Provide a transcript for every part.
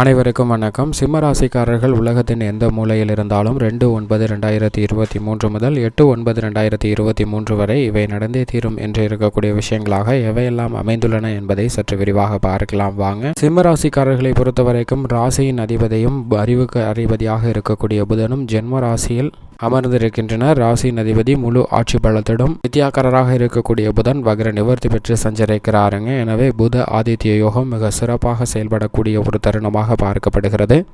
அனைவருக்கும் வணக்கம். சிம்ம ராசிக்காரர்கள் உலகத்தின் எந்த மூலையில் இருந்தாலும் ரெண்டு ஒன்பது ரெண்டாயிரத்தி இருபத்தி மூன்று முதல் எட்டு ஒன்பது ரெண்டாயிரத்தி இருபத்தி மூன்று வரை இவை நடந்தே தீரும் என்று இருக்கக்கூடிய விஷயங்களாக எவையெல்லாம் அமைந்துள்ளன என்பதை சற்று விரிவாக பார்க்கலாம். வாங்க. சிம்மராசிக்காரர்களை பொறுத்தவரைக்கும் ராசியின் அதிபதியும் அறிவுக்கு அதிபதியாக இருக்கக்கூடிய புதனும் ஜென்ம ராசியில் அமர்ந்திருக்கின்றனர் ராசியின் அதிபதி முழு ஆட்சி பலத்திடம். வித்தியாக்கரராக இருக்கக்கூடிய புதன் வக்ர நிவர்த்தி பெற்று சஞ்சரிக்கிறாருங்க. எனவே புத ஆதித்ய யோகம் மிக சிறப்பாக செயல்படக்கூடிய ஒரு தருணமாக பார்க்கப்படுகிறது.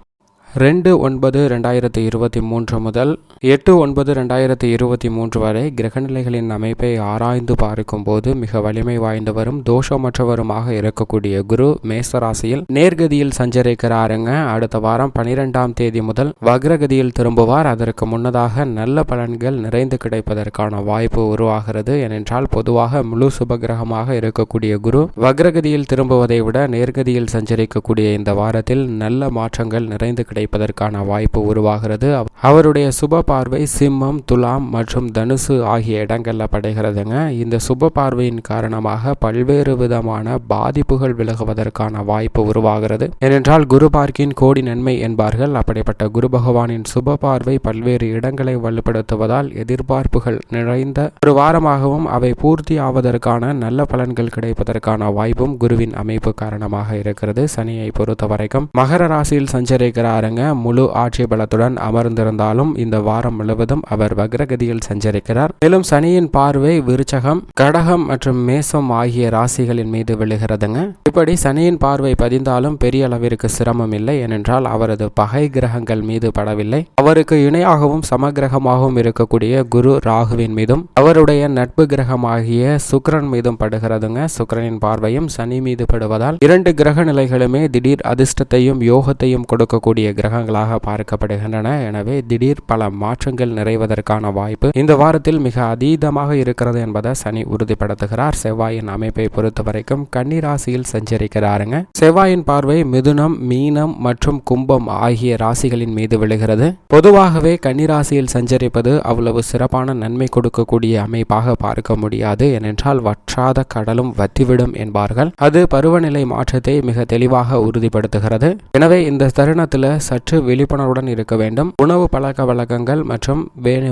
ரெண்டு ஒன்பது ரெண்டாயிரத்தி இருபத்தி மூன்று முதல் எட்டு ஒன்பது ரெண்டாயிரத்தி இருபத்தி மூன்று வரை கிரகநிலைகளின் அமைப்பை ஆராய்ந்து பார்க்கும்போது மிக வலிமை வாய்ந்தவரும் தோஷமற்றவருமாக இருக்கக்கூடிய குரு மேசராசியில் நேர்கதியில் சஞ்சரிக்கிறாருங்க. அடுத்த வாரம் பனிரெண்டாம் தேதி முதல் வக்ரகதியில் திரும்புவார். அதற்கு முன்னதாக நல்ல பலன்கள் நிறைந்து கிடைப்பதற்கான வாய்ப்பு உருவாகிறது. ஏனென்றால் பொதுவாக முழு சுபகிரகமாக இருக்கக்கூடிய குரு வக்ரகதியில் திரும்புவதை விட நேர்கதியில் சஞ்சரிக்கக்கூடிய இந்த வாரத்தில் நல்ல மாற்றங்கள் நிறைந்து கிடை கிடைப்பதற்கான வாய்ப்பு உருவாகிறது. அவருடைய சுப பார்வை சிம்மம் துலாம் மற்றும் தனுசு ஆகிய இடங்களில் படைகிறதுங்க. இந்த சுப பார்வையின் காரணமாக பல்வேறு விதமான பாதிப்புகள் விலகுவதற்கான வாய்ப்பு உருவாகிறது. ஏனென்றால் குரு பார்க்கின் கோடி நன்மை என்பார்கள். அப்படிப்பட்ட குரு பகவானின் சுப பார்வை பல்வேறு இடங்களை வலுப்படுத்துவதால் எதிர்பார்ப்புகள் நிறைந்த ஒரு வாரமாகவும் அவை பூர்த்தி ஆவதற்கான நல்ல பலன்கள் கிடைப்பதற்கான வாய்ப்பும் குருவின் அமைப்பு காரணமாக இருக்கிறது. சனியை பொறுத்த வரைக்கும் மகர ராசியில் சஞ்சரிக்கிறார் பாருங்க முழு ஆட்சி பலத்துடன் அமர்ந்திருந்தாலும் இந்த வாரம் முழுவதும் அவர் வக்ரகதியில் சஞ்சரிக்கிறார். மேலும் சனியின் பார்வை விருச்சகம் கடகம் மற்றும் மேசம் ஆகிய ராசிகளின் மீது விழுகிறதுங்க. இப்படி சனியின் பார்வை பதிந்தாலும் பெரிய அளவிற்கு சிரமம் இல்லை. ஏனென்றால் அவரது பகை கிரகங்கள் மீது படவில்லை. அவருக்கு இணையாகவும் சமகிரகமாகவும் இருக்கக்கூடிய குரு ராகுவின் மீதும் அவருடைய நட்பு கிரகமாகிய சுக்கரன் மீதும் படுகிறதுங்க. சுக்கரனின் பார்வையும் சனி மீது படுவதால் இரண்டு கிரக நிலைகளுமே திடீர் அதிர்ஷ்டத்தையும் யோகத்தையும் கொடுக்கக்கூடிய கிரகங்களாக பார்க்கப்படுகின்றன. எனவே திடீர் பல மாற்றங்கள் நிறைவதற்கான வாய்ப்பு இந்த வாரத்தில் மிக அதீதமாக இருக்கிறது என்பதை சனி உறுதிப்படுத்துகிறார். செவ்வாயின் அமைப்பை பொறுத்த வரைக்கும் கன்னிராசியில் சஞ்சரிக்கிறாருங்க. செவ்வாயின் பார்வை மிதுனம் மீனம் மற்றும் கும்பம் ஆகிய ராசிகளின் மீது விழுகிறது. பொதுவாகவே கன்னிராசியில் சஞ்சரிப்பது அவ்வளவு சிறப்பான நன்மை கொடுக்கக்கூடிய அமைப்பாக பார்க்க முடியாது. ஏனென்றால் வற்றாத கடலும் வத்திவிடும் என்பார்கள். அது பருவநிலை மாற்றத்தை மிக தெளிவாக உறுதிப்படுத்துகிறது. எனவே இந்த தருணத்தில் சற்று விழிப்புணர்வுடன் இருக்க வேண்டும். உணவு பழக்க வழக்கங்கள் மற்றும்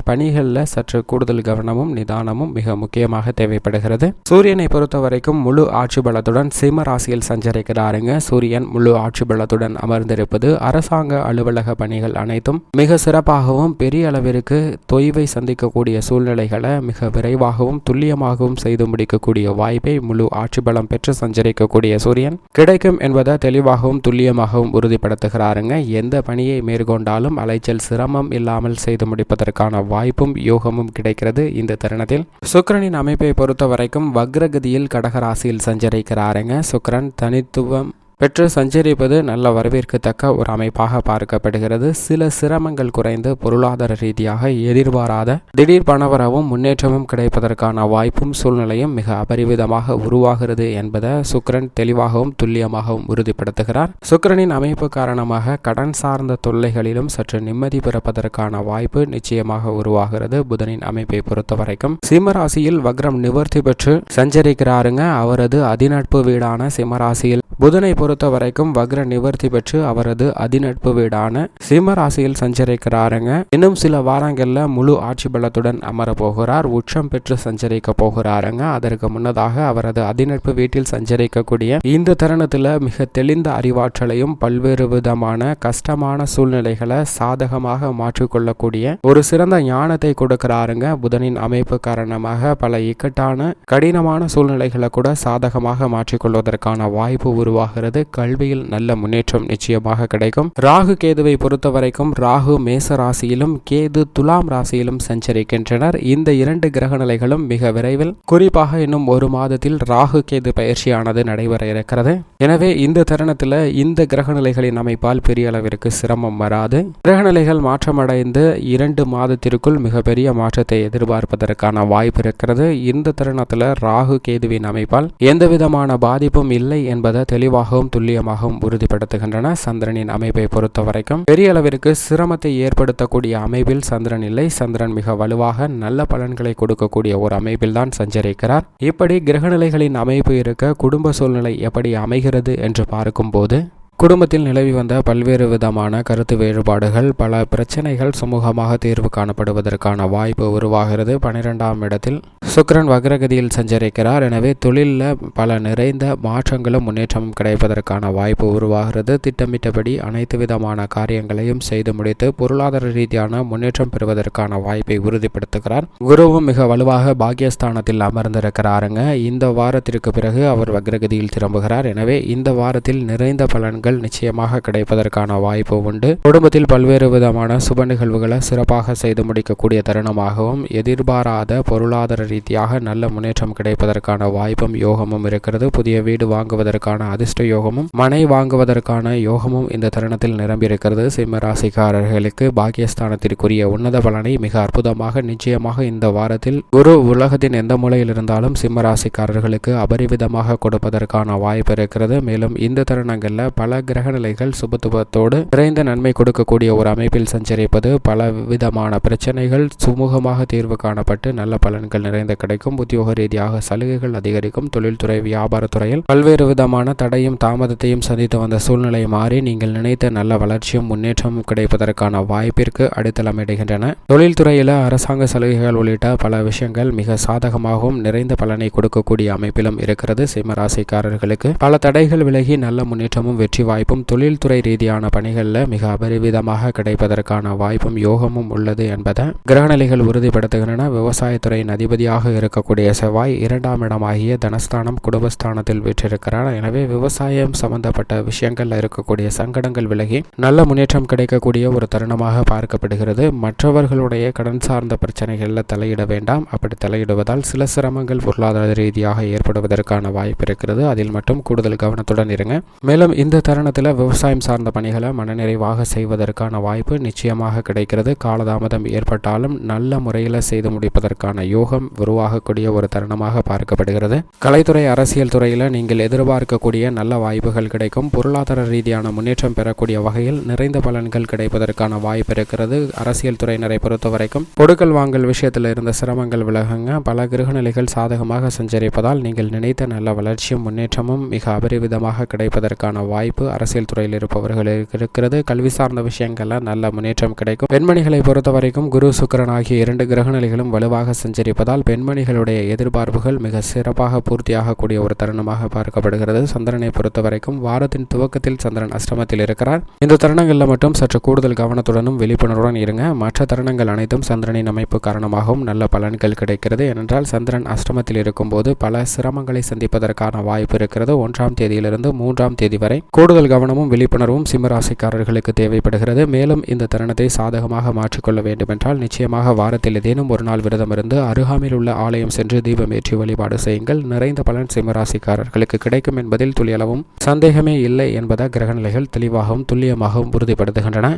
பணிகளில் சற்று கூடுதல் கவனமும் நிதானமும் மிக முக்கியமாக தேவைப்படுகிறது. சூரியனை பொறுத்த வரைக்கும் முழு ஆட்சி பலத்துடன் சிம்ம ராசியில் சஞ்சரிக்கிறாருங்க. சூரியன் முழு ஆட்சி பலத்துடன் அமர்ந்திருப்பது அரசாங்க அலுவலக பணிகள் அனைத்தும் மிக சிறப்பாகவும் பெரிய அளவிற்கு தொய்வை சந்திக்கக்கூடிய சூழ்நிலைகளை மிக விரைவாகவும் துல்லியமாகவும் செய்து முடிக்கக்கூடிய வாய்ப்பை முழு ஆட்சி பலம் பெற்று சஞ்சரிக்கக்கூடிய சூரியன் கிடைக்கும் என்பதை தெளிவாகவும் துல்லியமாகவும் உறுதிப்படுத்துகிறாருங்க. எந்த பணியை மேற்கொண்டாலும் அலைச்சல் சிரமம் இல்லாமல் செய்து முடிப்பதற்கான வாய்ப்பும் யோகமும் கிடைக்கிறது இந்த தருணத்தில். சுக்கரனின் அமைப்பை பொறுத்த வரைக்கும் வக்ரகதியில் கடகராசியில் சஞ்சரிக்கிறாருங்க. சுக்கரன் தனித்துவம் பெற்று சஞ்சரிப்பது நல்ல வரவேற்கத்தக்க ஒரு அமைப்பாக பார்க்கப்படுகிறது. சில சிரமங்கள் குறைந்து பொருளாதார ரீதியாக எதிர்பாராத திடீர் பணவரவும் முன்னேற்றமும் கிடைப்பதற்கான வாய்ப்பும் சூழ்நிலையும் மிக அபரிவிதமாக உருவாகிறது என்பதை சுக்கரன் தெளிவாகவும் துல்லியமாகவும் உறுதிப்படுத்துகிறார். சுக்கரனின் அமைப்பு காரணமாக கடன் சார்ந்த தொல்லைகளிலும் சற்று நிம்மதி பிறப்பதற்கான வாய்ப்பு நிச்சயமாக உருவாகிறது. புதனின் அமைப்பை பொறுத்த வரைக்கும் சிம்மராசியில் வக்ரம் நிவர்த்தி பெற்று சஞ்சரிக்கிறாருங்க. அவரது அதிநட்பு வீடான சிம்மராசியில் புதனை பொறுத்த வரைக்கும் வக்ர நிவர்த்தி பெற்று அவரது அதிநட்பு வீடான சிம்ம ராசியில் சஞ்சரிக்கிறாருங்க. இன்னும் சில வாரங்கள்ல முழு ஆட்சி பலத்துடன் அமர போகிறார். உச்சம் பெற்று சஞ்சரிக்க போகிறாருங்க. அதற்கு முன்னதாக அவரது அதிநட்பு வீட்டில் சஞ்சரிக்கக்கூடிய இந்த தருணத்தில் மிக தெளிந்த அறிவாற்றலையும் பல்வேறு விதமான கஷ்டமான சூழ்நிலைகளை சாதகமாக மாற்றிக்கொள்ளக்கூடிய ஒரு சிறந்த ஞானத்தை கொடுக்கிறாருங்க. புதனின் அமைப்பு காரணமாக பல இக்கட்டான கடினமான சூழ்நிலைகளை கூட சாதகமாக மாற்றிக்கொள்வதற்கான வாய்ப்பு உருவாகிறது. கல்வியில் நல்ல முன்னேற்றம் நிச்சயமாக கிடைக்கும். ராகு கேதுவை பொறுத்த வரைக்கும் ராகு மேச ராசியிலும் கேது துலாம் ராசியிலும் சஞ்சரிக்கின்றனர். இந்த இரண்டு கிரக நிலைகளும் மிக விரைவில் குறிப்பாக இன்னும் ஒரு மாதத்தில் ராகு கேது பயிற்சியானது நடைபெற இருக்கிறது. எனவே இந்த தருணத்தில் இந்த கிரக நிலைகளின் அமைப்பால் பெரிய அளவிற்கு சிரமம் வராது. கிரகநிலைகள் மாற்றமடைந்து இரண்டு மாதத்திற்குள் மிகப்பெரிய மாற்றத்தை எதிர்பார்ப்பதற்கான வாய்ப்பு இருக்கிறது. இந்த தருணத்தில் ராகு கேதுவின் அமைப்பால் எந்த விதமான பாதிப்பும் இல்லை என்பதை தெளிவாகவும் துல்லியமாகவும் உறுதிப்படுத்துகின்றன சந்திரனின் அமைப்பை பொறுத்த வரைக்கும் பெரிய அளவிற்கு சிரமத்தை ஏற்படுத்தக்கூடிய அமைப்பில் சந்திரன் இல்லை. சந்திரன் மிக வலுவாக நல்ல பலன்களை கொடுக்கக்கூடிய ஒரு அமைப்பில் தான் சஞ்சரிக்கிறார். இப்படி கிரகநிலைகளின் அமைப்பு இருக்க குடும்ப சூழ்நிலை எப்படி அமைகிறது என்று பார்க்கும்போது குடும்பத்தில் நிலவி வந்த பல்வேறு விதமான கருத்து வேறுபாடுகள் பல பிரச்சனைகள் சுமூகமாக தீர்வு காணப்படுவதற்கான வாய்ப்பு உருவாகிறது. பனிரெண்டாம் இடத்தில் சுக்கரன் வக்ரகதியில் சஞ்சரிக்கிறார். எனவே தொழிலில் பல நிறைந்த மாற்றங்களும் முன்னேற்றமும் கிடைப்பதற்கான வாய்ப்பு உருவாகிறது. திட்டமிட்டபடி அனைத்து விதமான காரியங்களையும் செய்து முடித்து பொருளாதார ரீதியான முன்னேற்றம் பெறுவதற்கான வாய்ப்பை உறுதிப்படுத்துகிறார். குருவும் மிக வலுவாக பாக்கியஸ்தானத்தில் அமர்ந்திருக்கிறாருங்க. இந்த வாரத்திற்கு பிறகு அவர் வக்ரகதியில் திரும்புகிறார். எனவே இந்த வாரத்தில் நிறைந்த பலன்கள் நிச்சயமாக கிடைப்பதற்கான வாய்ப்பு உண்டு. குடும்பத்தில் பல்வேறு விதமான சுப நிகழ்வுகளை சிறப்பாக செய்து முடிக்கக்கூடிய தருணமாகவும் எதிர்பாராத பொருளாதார ரீதியாக நல்ல முன்னேற்றம் கிடைப்பதற்கான வாய்ப்பும் யோகமும் இருக்கிறது. புதிய வீடு வாங்குவதற்கான அதிர்ஷ்ட யோகமும் மனை வாங்குவதற்கான யோகமும் இந்த தருணத்தில் நிரம்பியிருக்கிறது. சிம்ம ராசிக்காரர்களுக்கு பாக்கியஸ்தானத்திற்குரிய உன்னத பலனை மிக அற்புதமாக நிச்சயமாக இந்த வாரத்தில் குரு உலகத்தின் எந்த மூலையில் இருந்தாலும் சிம்ம ராசிக்காரர்களுக்கு அபரிவிதமாக கொடுப்பதற்கான வாய்ப்பு இருக்கிறது. மேலும் இந்த தருணங்களில் பல கிரகநிலைகள் சுபத்துவத்தோடு நிறைந்த நன்மை கொடுக்கக்கூடிய ஒரு அமைப்பில் சஞ்சரிப்பது பல விதமான பிரச்சனைகள் சுமூகமாக தீர்வு காணப்பட்டு நல்ல பலன்கள் நிறைந்த கிடைக்கும் உத்தியோக ரீதியாக சலுகைகள் அதிகரிக்கும் தொழில்துறை வியாபாரத்துறையில் பல்வேறு விதமான தடையும் தாமதத்தையும் சந்தித்து வந்த சூழ்நிலை மாறி நீங்கள் நினைத்த நல்ல வளர்ச்சியும் முன்னேற்றமும் கிடைப்பதற்கான வாய்ப்பிற்கு அடித்தளமிடுகின்றன தொழில்துறையில் அரசாங்க சலுகைகள் உள்ளிட்ட பல விஷயங்கள் மிக சாதகமாகவும் நிறைந்த பலனை கொடுக்கக்கூடிய அமைப்பிலும் இருக்கிறது. சிம்மராசிக்காரர்களுக்கு பல தடைகள் விலகி நல்ல முன்னேற்றமும் வெற்றி வாய்ப்பும் தொழில்துறை ரீதியான பணிகளில் மிக அபரிவிதமாக கிடைப்பதற்கான வாய்ப்பும் யோகமும் உள்ளது என்பதை கிரகநிலைகள் உறுதிப்படுத்துகின்றன. விவசாயத்துறையின் அதிபதியாக இருக்கக்கூடிய செவ்வாய் இரண்டாம் இடமாகிய தனஸ்தானம் குடும்பஸ்தானத்தில் வீற்றிருக்கிறார். எனவே விவசாயம் சம்பந்தப்பட்ட விஷயங்கள்ல இருக்கக்கூடிய சங்கடங்கள் விலகி நல்ல முன்னேற்றம் கிடைக்கக்கூடிய ஒரு தருணமாக பார்க்கப்படுகிறது. மற்றவர்களுடைய கடன் சார்ந்த பிரச்சனைகளில் தலையிட வேண்டாம். அப்படி தலையிடுவதால் சில சிரமங்கள் பொருளாதார ரீதியாக ஏற்படுவதற்கான வாய்ப்பு இருக்கிறது. அதில் மட்டும் கூடுதல் கவனத்துடன் இருங்க. மேலும் இந்த தருணத்தில் விவசாயம் சார்ந்த பணிகளை மனநிறைவாக செய்வதற்கான வாய்ப்பு நிச்சயமாக கிடைக்கிறது. காலதாமதம் ஏற்பட்டாலும் நல்ல முறையில் செய்து முடிப்பதற்கான யோகம் உருவாகக்கூடிய ஒரு தருணமாக பார்க்கப்படுகிறது. கலைத்துறை அரசியல் துறையில் நீங்கள் எதிர்பார்க்கக்கூடிய நல்ல வாய்ப்புகள் கிடைக்கும். பொருளாதார ரீதியான முன்னேற்றம் பெறக்கூடிய வகையில் நிறைந்த பலன்கள் கிடைப்பதற்கான வாய்ப்பு இருக்கிறது அரசியல் துறையினரை பொறுத்த வரைக்கும். கொடுக்கல் வாங்கல் விஷயத்தில் இருந்த சிரமங்கள் விலகுங்க. பல கிரகநிலைகள் சாதகமாக சஞ்சரிப்பதால் நீங்கள் நினைத்த நல்ல வளர்ச்சியும் முன்னேற்றமும் மிக அபரிவிதமாக கிடைப்பதற்கான வாய்ப்பு அரசியல் துறையில் இருப்பவர்களுக்கு இருக்கிறது. கல்வி சார்ந்த விஷயங்களில் நல்ல முன்னேற்றம் கிடைக்கும். பெண்மணிகளை பொறுத்த வரைக்கும் குரு சுக்கரன் ஆகிய இரண்டு கிரகநிலைகளும் வலுவாக சஞ்சரிப்பதால் பெண்மணிகளுடைய எதிர்பார்ப்புகள் மிக சிறப்பாக பூர்த்தியாகக்கூடிய ஒரு தருணமாக பார்க்கப்படுகிறது. சந்திரனை பொறுத்த வரைக்கும் வாரத்தின் துவக்கத்தில் சந்திரன் அஷ்டமத்தில் இருக்கிறார். இந்த தருணங்களில் மட்டும் சற்று கூடுதல் கவனத்துடனும் விழிப்புணர்வுடன் இருங்க. மற்ற தருணங்கள் அனைத்தும் சந்திரனின் அமைப்பு காரணமாகவும் நல்ல பலன்கள் கிடைக்கிறது. ஏனென்றால் சந்திரன் அஷ்டமத்தில் இருக்கும்போது பல சிரமங்களை சந்திப்பதற்கான வாய்ப்பு இருக்கிறது. ஒன்றாம் தேதியிலிருந்து மூன்றாம் தேதி வரை கூடுதல் கவனமும் விழிப்புணர்வும் சிம்மராசிக்காரர்களுக்கு தேவைப்படுகிறது. மேலும் இந்த தருணத்தை சாதகமாக மாற்றிக்கொள்ள வேண்டுமென்றால் நிச்சயமாக வாரத்தில் ஏதேனும் ஒரு நாள் விரதம் இருந்து அருகாமையில் உள்ள ஆலயம் சென்று தீபம் ஏற்றி வழிபாடு செய்யுங்கள். நிறைந்த பலன் சிம்மராசிக்காரர்களுக்கு கிடைக்கும் என்பதில் துளியளவும் சந்தேகமே இல்லை என்பதை கிரகநிலைகள் தெளிவாகவும் துல்லியமாகவும் உறுதிப்படுத்துகின்றன.